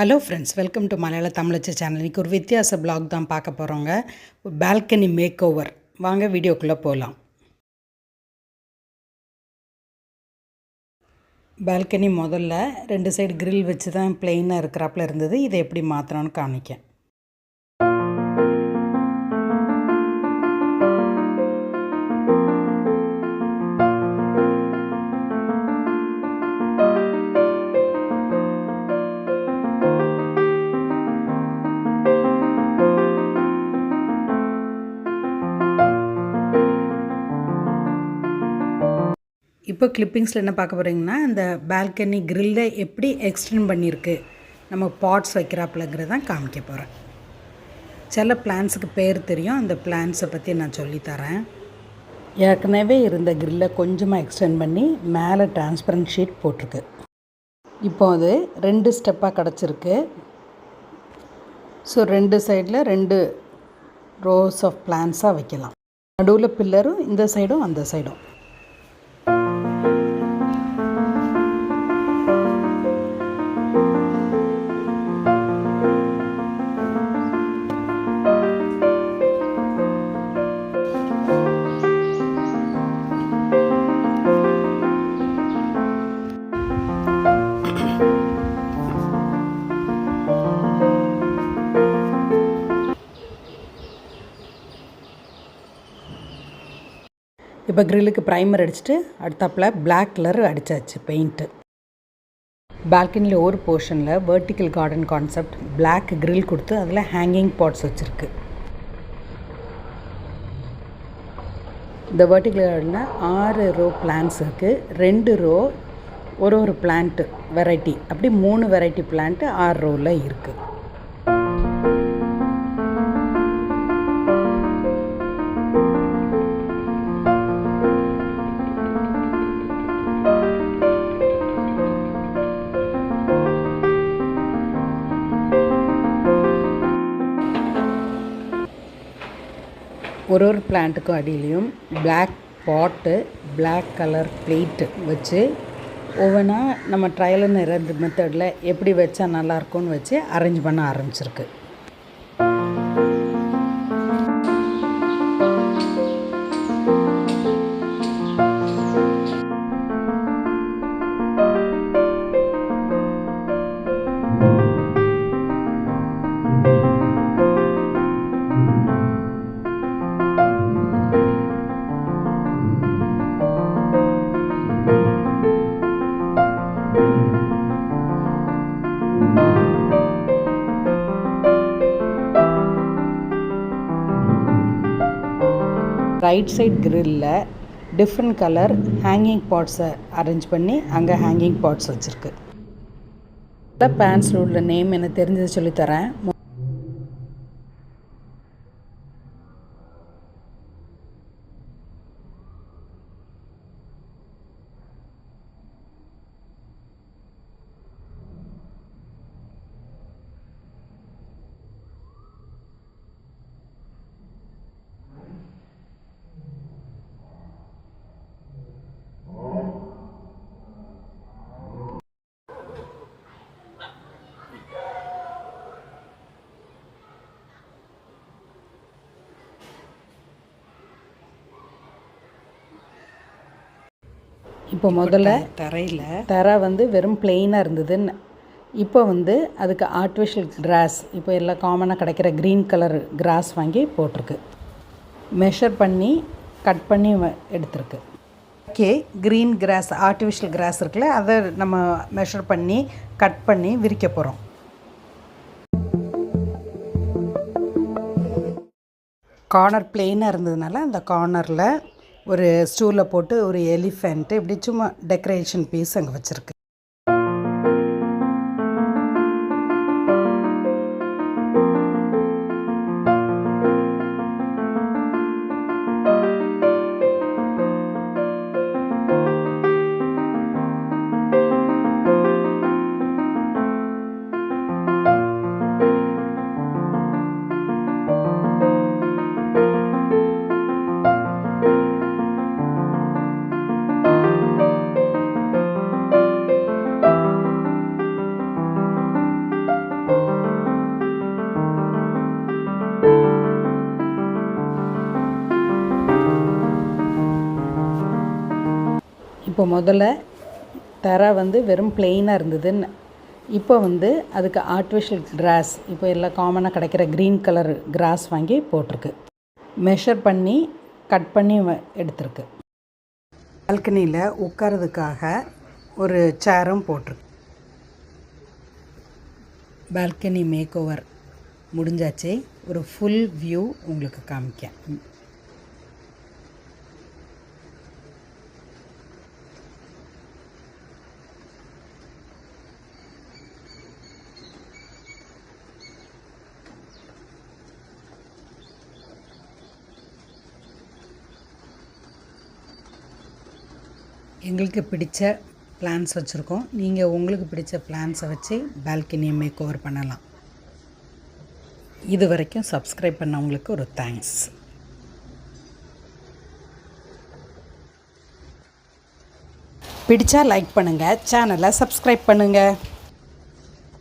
Hello friends welcome to மலையாள தமிழச்சி channel இன்றைக்கி ஒரு வித்தியாச பிளாக் தான் பார்க்க போகிறோங்க பால்கனி மேக் ஓவர் வாங்க வீடியோக்குள்ளே போகலாம் பால்கனி முதல்ல ரெண்டு சைடு கிரில் வச்சு தான் பிளெயினாக இருக்கிறாப்புல இருந்தது. இதை எப்படி மாற்றணும்னு காமிக்கேன். இப்போ கிளிப்பிங்ஸில் என்ன பார்க்க போகிறீங்கன்னா இந்த பால்கனி கிரில்லை எப்படி எக்ஸ்டெண்ட் பண்ணியிருக்கு நம்ம பாட்ஸ் வைக்கிறாப்புலங்கிறதான் காமிக்க போகிறேன் சில பிளான்ஸுக்கு பேர் தெரியும். அந்த பிளான்ஸை பற்றி நான் சொல்லித்தரேன் ஏற்கனவே இருந்த கிரில்லை கொஞ்சமாக எக்ஸ்டெண்ட் பண்ணி மேலே டிரான்ஸ்பரண்ட் ஷீட் போட்டிருக்கு. இப்போ அது ரெண்டு ஸ்டெப்பாக கிடச்சிருக்கு. ஸோ ரெண்டு சைடில் ரெண்டு ரோஸ் ஆஃப் பிளான்ஸாக வைக்கலாம். நடுவில் பில்லரும் இந்த சைடும் அந்த சைடும் இப்போ க்ரில்லுக்கு ப்ரைமர் அடிச்சுட்டு அடுத்தாப்பில் பிளாக் கலர் அடித்தாச்சு பெயிண்ட்டு பால்கனியில் ஒரு போர்ஷனில் vertical garden concept black grill கொடுத்து அதில் ஹேங்கிங் பாட்ஸ் வச்சுருக்கு. இந்த வேர்ட்டிக்கல் கார்டனில் ஆறு ரோ பிளான்ஸ் இருக்குது ரெண்டு ரோ ஒரு ஒரு பிளான்ட்டு வெரைட்டி அப்படி மூணு வெரைட்டி பிளான்ட்டு ஆறு ரோவில் இருக்குது ஒரு ஒரு பிளான்ட்டுக்கும் அடியிலையும் black pot black colour plate வச்சு ஒவ்வொன்றா நம்ம ட்ரையல் அண்ட் மெத்தடில் எப்படி வச்சா நல்லாயிருக்கும்னு வச்சு அரேஞ்ச் பண்ண ஆரம்பிச்சிருக்கு. ரைட் சைட் கிரில்ல டிஃப்ரெண்ட் கலர் ஹேங்கிங் பாட்ஸை அரேஞ்ச் பண்ணி அங்கே ஹேங்கிங் பாட்ஸ் வச்சுருக்கு. பேண்ட்ஸில் உள்ள நேம் எனக்கு தெரிஞ்சது சொல்லித்தரேன் இப்போ முதல்ல தரையில். தரை வந்து வெறும் பிளெயினாக இருந்ததுன்னு. இப்போ வந்து அதுக்கு ஆர்டிஃபிஷியல் கிராஸ் இப்போ எல்லாம் காமனாக கிடைக்கிற க்ரீன் கலர் கிராஸ் வாங்கி போட்டிருக்கு. மெஷர் பண்ணி கட் பண்ணி எடுத்திருக்கு. Okay green grass artificial grass இருக்குல்ல அதை நம்ம மெஷர் பண்ணி கட் பண்ணி விரிக்க போகிறோம் கார்னர் பிளெயினாக இருந்ததுனால அந்த கார்னரில் ஒரு ஸ்டூலில் போட்டு ஒரு எலிஃபெண்ட்டு இப்படி சும்மா டெக்கரேஷன் பீஸ் அங்கே வச்சுருக்கு. இப்போ முதல்ல தரை வந்து வெறும் பிளெயினாக இருந்ததுன்னு. இப்போ வந்து அதுக்கு ஆர்டிஃபிஷியல் கிராஸ் இப்போ எல்லாம் காமனாக கிடைக்கிற க்ரீன் கலர் கிராஸ் வாங்கி போட்டிருக்கு. மெஷர் பண்ணி கட் பண்ணி வ- எடுத்திருக்கு. பால்கனியில் உட்காரதுக்காக ஒரு சேரும் போட்டிருக்கு. பால்கனி மேக் ஓவர் முடிஞ்சாச்சு. ஒரு ஃபுல் வியூ உங்களுக்கு காமிக்க எங்களுக்கு பிடித்த பிளான்ஸ் வச்சுருக்கோம். நீங்கள் உங்களுக்கு பிடிச்ச பிளான்ஸை வச்சு பால்கனியை மேக் ஓவர் பண்ணலாம். இது வரைக்கும் சப்ஸ்கிரைப் பண்ணவங்களுக்கு ஒரு தேங்க்ஸ் பிடிச்சா லைக் பண்ணுங்கள் சேனலை சப்ஸ்கிரைப் பண்ணுங்கள்